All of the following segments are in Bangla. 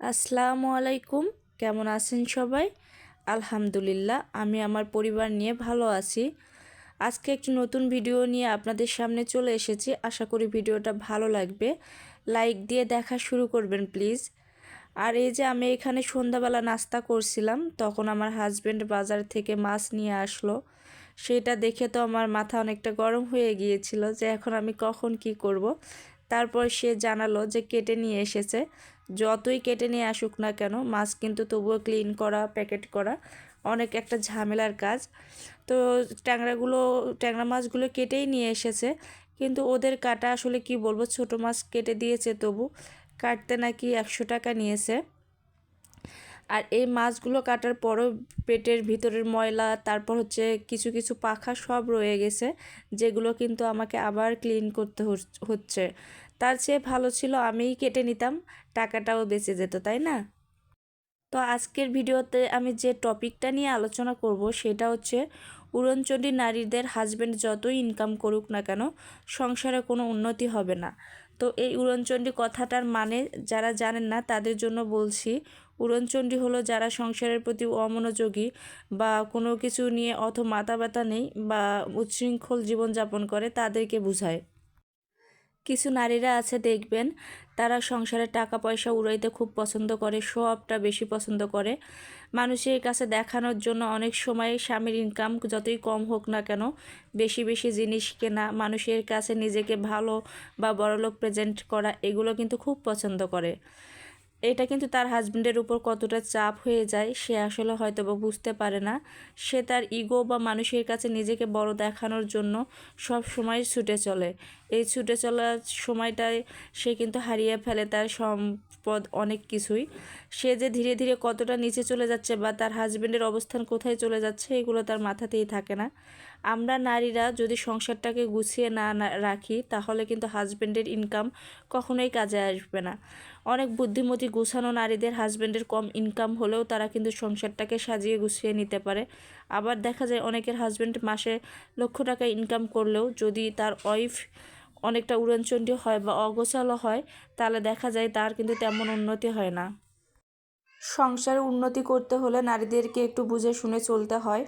আসসালামু আলাইকুম। কেমন আছেন সবাই? আলহামদুলিল্লাহ, আমি আমার পরিবার নিয়ে ভালো আছি। আজকে একটি নতুন ভিডিও নিয়ে আপনাদের সামনে চলে এসেছি। আশা করি ভিডিওটা ভালো লাগবে। লাইক দিয়ে দেখা শুরু করবেন, প্লিজ। আর এই যে আমি এখানে সন্ধ্যাবেলা নাস্তা করছিলাম, তখন আমার হাজব্যান্ড বাজার থেকে মাছ নিয়ে আসলো। সেটা দেখে তো আমার মাথা অনেকটা গরম হয়ে গিয়েছিল যে এখন আমি কখন কি করব। তারপর সে জানালো যে কেটে নিয়ে এসেছে। যতই কেটে নিয়ে আসুক না কেন মাছ কিন্তু তবুও ক্লিন করা প্যাকেট করা অনেক একটা ঝামেলার কাজ। তো ট্যাংরাগুলো, ট্যাংরা মাছগুলো কেটেই নিয়ে এসেছে, কিন্তু ওদের কাটা আসলে কি বলব, ছোট মাছ কেটে দিয়েছে তবু, কাটতে নাকি একশো টাকা নিয়েছে। আর এই মাছগুলো কাটার পরও পেটের ভিতরের ময়লা, তারপর হচ্ছে কিছু কিছু পাখা সব রয়ে গেছে, যেগুলো কিন্তু আমাকে আবার ক্লিন করতে হচ্ছে। তার চেয়ে ভালো ছিল আমিই কেটে নিতাম, টাকাটাও বেঁচে যেত, তাই না? তো আজকের ভিডিওতে আমি যে টপিকটা নিয়ে আলোচনা করব সেটা হচ্ছে, উড়নচণ্ডী নারীদের হাজব্যান্ড যতই ইনকাম করুক না কেন, সংসারে কোনো উন্নতি হবে না। তো এই উড়নচণ্ডী কথাটার মানে যারা জানেন না, তাদের জন্য বলছি, উড়নচণ্ডী হলো যারা সংসারের প্রতি অমনোযোগী বা কোনো কিছু নিয়ে অত মাথা ব্যথা নেই বা উচ্ছৃঙ্খল জীবনযাপন করে, তাদেরকে বোঝায়। কিছু নারীরা আছে দেখবেন, তারা সংসারে টাকা পয়সা উড়াইতে খুব পছন্দ করে, সবটা বেশি পছন্দ করে। মানুষের কাছে দেখানোর জন্য অনেক সময় স্বামীর ইনকাম যতই কম হোক না কেন, বেশি বেশি জিনিস কেনা, মানুষের কাছে নিজেকে ভালো বা বড়লোক প্রেজেন্ট করা, এগুলো কিন্তু খুব পছন্দ করে। এটা কিন্তু তার হাজব্যান্ডের উপর কতটা চাপ হয়ে যায় সে আসলে হয়তো বা বুঝতে পারে না। সে তার ইগো বা মানুষের কাছে নিজেকে বড় দেখানোর জন্য সব সময় ছুটে চলে। এই ছুটে চলার সময়টায় সে কিন্তু হারিয়ে ফেলে তার সম্পদ অনেক কিছুই। সে যে ধীরে ধীরে কতটা নিচে চলে যাচ্ছে বা তার হাজব্যান্ডের অবস্থান কোথায় চলে যাচ্ছে এগুলো তার মাথাতেই থাকে না। আমরা নারীরা যদি সংসারটাকে গুছিয়ে না রাখি, তাহলে কিন্তু হাজব্যান্ডের ইনকাম কখনোই কাজে আসবে না। অনেক বুদ্ধিমতী গুছানো নারীদের হাজব্যান্ডের কম ইনকাম হলেও তারা কিন্তু সংসারটাকে সাজিয়ে গুছিয়ে নিতে পারে। আবার দেখা যায় অনেকের হাজব্যান্ড মাসে লক্ষ টাকা ইনকাম করলেও যদি তার ওয়াইফ অনেকটা উড়নচণ্ডী হয় বা অগোছালো হয়, তাহলে দেখা যায় তার কিন্তু তেমন উন্নতি হয় না। সংসারে উন্নতি করতে হলে নারীদেরকে একটু বুঝে শুনে চলতে হয়।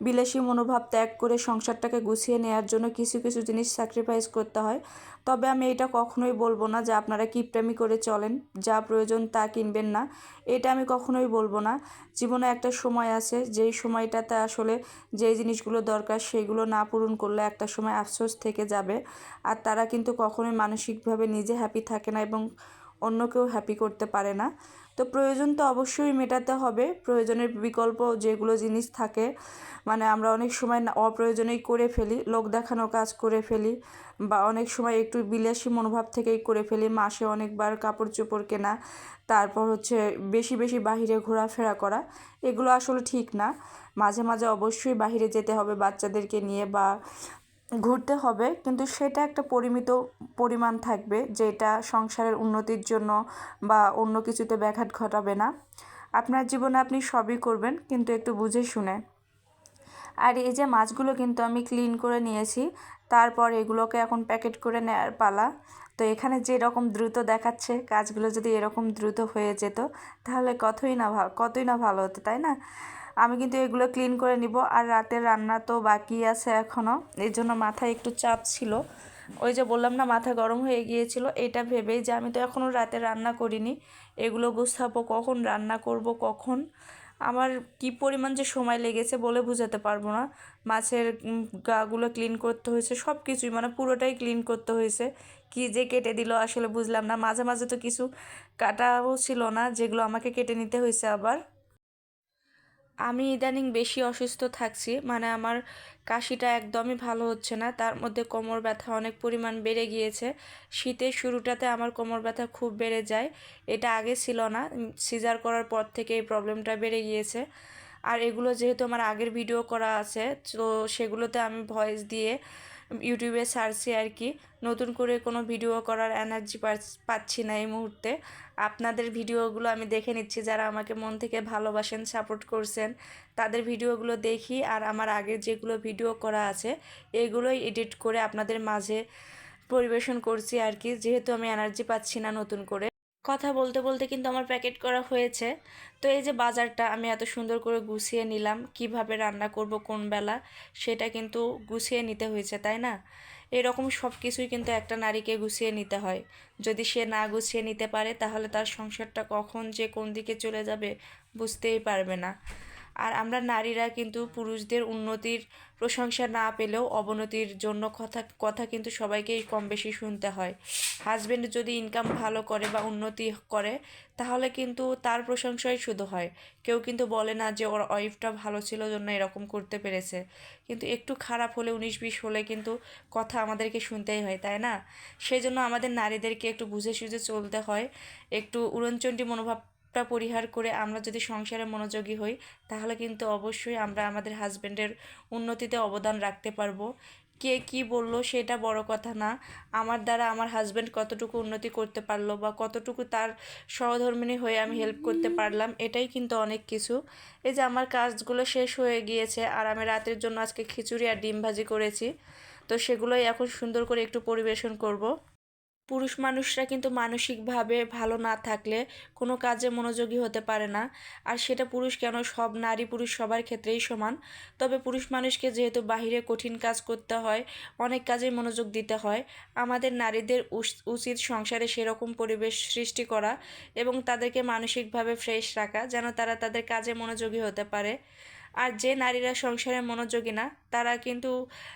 বিলাসী মনোভাব ত্যাগ করে সংসারটাকে গুছিয়ে নেওয়ার জন্য কিছু কিছু জিনিস স্যাক্রিফাইস করতে হয়। তবে আমি এটা কখনোই বলব না যে আপনারা কিপটামি করে চলেন, যা প্রয়োজন তা কিনবেন না। এটা আমি কখনোই বলব না। জীবনে একটা সময় আছে, যেই সময়টাতে আসলে যেই জিনিসগুলো দরকার সেইগুলো না পূরণ করলে একটা সময় আফসোস থেকে যাবে। আর তারা কিন্তু কখনোই মানসিকভাবে নিজে হ্যাপি থাকে না এবং অন্যকেও হ্যাপি করতে পারে না। তো প্রয়োজন তো অবশ্যই মেটাতে হবে। প্রয়োজনের বিকল্প যেগুলো জিনিস থাকে মানে আমরা অনেক সময় অপ্রয়োজনেই করে ফেলি, লোক দেখানো কাজ করে ফেলি বা অনেক সময় একটু বিলাসী মনোভাব থেকেই করে ফেলি। মাসে অনেকবার কাপড় চোপড় কেনা, তারপর হচ্ছে বেশি বেশি বাহিরে ঘোরাফেরা করা, এগুলো আসলে ঠিক না। মাঝে মাঝে অবশ্যই বাহিরে যেতে হবে বাচ্চাদেরকে নিয়ে বা ঘুরতে হবে, কিন্তু সেটা একটা পরিমিত পরিমাণ থাকবে যেটা সংসারের উন্নতির জন্য বা অন্য কিছুতে ব্যাঘাত ঘটাবে না। আপনার জীবনে আপনি সবই করবেন, কিন্তু একটু বুঝে শুনে। আর এই যে মাছগুলো কিন্তু আমি ক্লিন করে নিয়েছি, তারপর এগুলোকে এখন প্যাকেট করে নেওয়ার পালা। তো এখানে যে রকম দ্রুত দেখাচ্ছে কাজগুলো যদি এরকম দ্রুত হয়ে যেত, তাহলে কতই না কতই না ভালো হতো, তাই না? আমি কিন্তু এগুলো ক্লিন করে নিব। আর রাতের রান্না তো বাকি আছে এখনও এই জন্য মাথায় একটু চাপ ছিল। ওই যে বললাম না, মাথা গরম হয়ে গিয়েছিল। এটা ভেবেই যে আমি তো এখনও রাতে রান্না করিনি। এগুলো গুছাবো কখন, রান্না করব কখন? আমার কি পরিমাণ যে সময় লেগেছে বলে বোঝাতে পারব না। মাছের গাগুলো ক্লিন করতে হয়েছে সব কিছুই মানে পুরোটাই ক্লিন করতে হয়েছে। কি যে কেটে দিল আসলে বুঝলাম না। মাঝে মাঝে তো কিছু কাটাও ছিল না, যেগুলো আমাকে কেটে নিতে হয়েছে আবার। আমি ইদানিং বেশি অসুস্থ থাকছি মানে আমার কাশিটা একদমই ভালো হচ্ছে না। তার মধ্যে কোমর ব্যথা অনেক পরিমাণ বেড়ে গিয়েছে। শীতের শুরুটাতে আমার কোমর ব্যথা খুব বেড়ে যায়। এটা আগে ছিল না। সিজার করার পর থেকে এই প্রবলেমটা বেড়ে গিয়েছে। আর এগুলো যেহেতু আমার আগের ভিডিও করা আছে, তো সেগুলোতে আমি ভয়েস দিয়ে ইউটিউবে সার্চি আর কি। নতুন করে কোনো ভিডিও করার এনার্জি পাচ্ছি না এই মুহূর্তে। আপনাদের ভিডিওগুলো আমি দেখে নিচ্ছি, যারা আমাকে মন থেকে ভালোবাসেন সাপোর্ট করছেন, তাদের ভিডিওগুলো দেখি। আর আমার আগের যেগুলো ভিডিও করা আছে, এগুলোই এডিট করে আপনাদের মাঝে পরিবেশন করছি আর কি। যেহেতু আমি এনার্জি পাচ্ছি না নতুন করে। কথা বলতে বলতে কিন্তু আমার প্যাকেট করা হয়েছে। তো এই যে বাজারটা আমি এত সুন্দর করে গুছিয়ে নিলাম, কীভাবে রান্না করব কোন বেলা, সেটা কিন্তু গুছিয়ে নিতে হয়েছে, তাই না? এরকম সব কিছুই কিন্তু একটা নারীকে গুছিয়ে নিতে হয়। যদি সে না গুছিয়ে নিতে পারে, তাহলে তার সংসারটা কখন যে কোন দিকে চলে যাবে বুঝতেই পারবে না। আর আমরা নারীরা কিন্তু পুরুষদের উন্নতির প্রশংসা না পেলেও অবনতির জন্য কথা কথা কিন্তু সবাইকেই কম বেশি শুনতে হয়। হাজব্যান্ড যদি ইনকাম ভালো করে বা উন্নতি করে, তাহলে কিন্তু তার প্রশংসাই শুধু হয়। কেউ কিন্তু বলে না যে ওর ওয়াইফটা ভালো ছিল জন্য এরকম করতে পেরেছে। কিন্তু একটু খারাপ হলে, উনিশ বিশ হলে কিন্তু কথা আমাদেরকে শুনতেই হয়, তাই না? সেই জন্য আমাদের নারীদেরকে একটু বুঝে সুঝে চলতে হয়। একটু উড়নচণ্ডী মনোভাব টা পরিহার করে আমরা যদি সংসারে মনোযোগী হই, তাহলে কিন্তু অবশ্যই আমরা আমাদের হাজব্যান্ডের উন্নতিতে অবদান রাখতে পারব। কে কি বলল সেটা বড় কথা না। আমার দ্বারা আমার হাজব্যান্ড কতটুকু উন্নতি করতে পারল বা কতটুকু তার সহধর্মিনী হয়ে আমি হেল্প করতে পারলাম, এটাই কিন্তু অনেক কিছু। এই যে আমার কাজগুলো শেষ হয়ে গিয়েছে আর আমি রাতের জন্য আজকে খিচুড়ি আর ডিম ভাজি করেছি, তো সেগুলোই এখন সুন্দর করে একটু পরিবেশন করব। পুরুষ মানুষরা কিন্তু মানসিকভাবে ভালো না থাকলে কোনো কাজে মনোযোগী হতে পারে না। আর সেটা পুরুষ কেন? সব নারী পুরুষ সবার ক্ষেত্রেই সমান। তবে পুরুষ মানুষকে যেহেতু বাহিরে কঠিন কাজ করতে হয়, অনেক কাজে মনোযোগ দিতে হয়, আমাদের নারীদের উচিত সংসারে সেরকম পরিবেশ সৃষ্টি করা এবং তাদেরকে মানসিকভাবে ফ্রেশ রাখা যেন তারা তাদের কাজে মনোযোগী হতে পারে। আর যে নারীরা সংসারে মনোযোগী না, তারা কিন্তু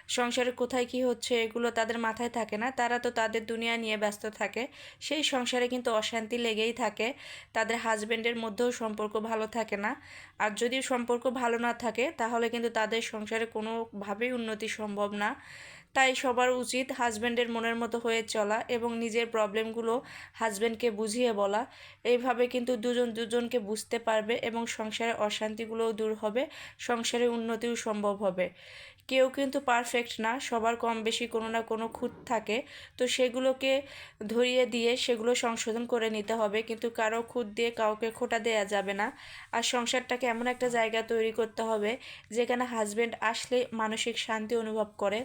সংসারে কোথায় কি হচ্ছে এগুলো তাদের মাথায় থাকে না। তারা তো তাদের দুনিয়া নিয়ে ব্যস্ত থাকে। সেই সংসারে কিন্তু অশান্তি লেগেই থাকে। তাদের হাজব্যান্ডের মধ্যেও সম্পর্ক ভালো থাকে না। আর যদি সম্পর্ক ভালো না থাকে, তাহলে কিন্তু তাদের সংসারে কোনোভাবেই উন্নতি সম্ভব না। তাই সবার উচিত হাজব্যান্ডের মনের মতো হয়ে চলা এবং নিজের প্রবলেমগুলো হাজব্যান্ডকে বুঝিয়ে বলা। এইভাবে কিন্তু দুজন দুজনকে বুঝতে পারবে এবং সংসারের অশান্তিগুলোও দূর হবে, সংসারে উন্নতিও সম্ভব হবে। কেউ কিন্তু পারফেক্ট না, সবার কম বেশি কোনো না কোনো খুঁত থাকে। তো সেগুলোকে ধরিয়ে দিয়ে সেগুলো সংশোধন করে নিতে হবে, কিন্তু কারও খুঁত দিয়ে কাউকে খোটা দেয়া যাবে না। আর সংসারটাকে এমন একটা জায়গা তৈরি করতে হবে যেখানে হাজব্যান্ড আসলে মানসিক শান্তি অনুভব করে।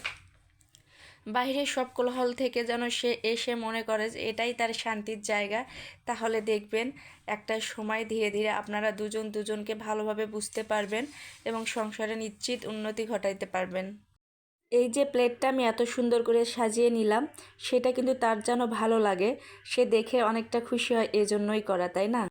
বাহিরের সব কোলাহল থেকে যেন সে এসে মনে করে যে এটাই তার শান্তির জায়গা, তাহলে দেখবেন একটা সময় ধীরে ধীরে আপনারা দুজন দুজনকে ভালোভাবে বুঝতে পারবেন এবং সংসারে নিশ্চিত উন্নতি ঘটাইতে পারবেন। এই যে প্লেটটা আমি এত সুন্দর করে সাজিয়ে নিলাম, সেটা কিন্তু তার যেন ভালো লাগে, সে দেখে অনেকটা খুশি হয় এজন্যই করা, তাই না?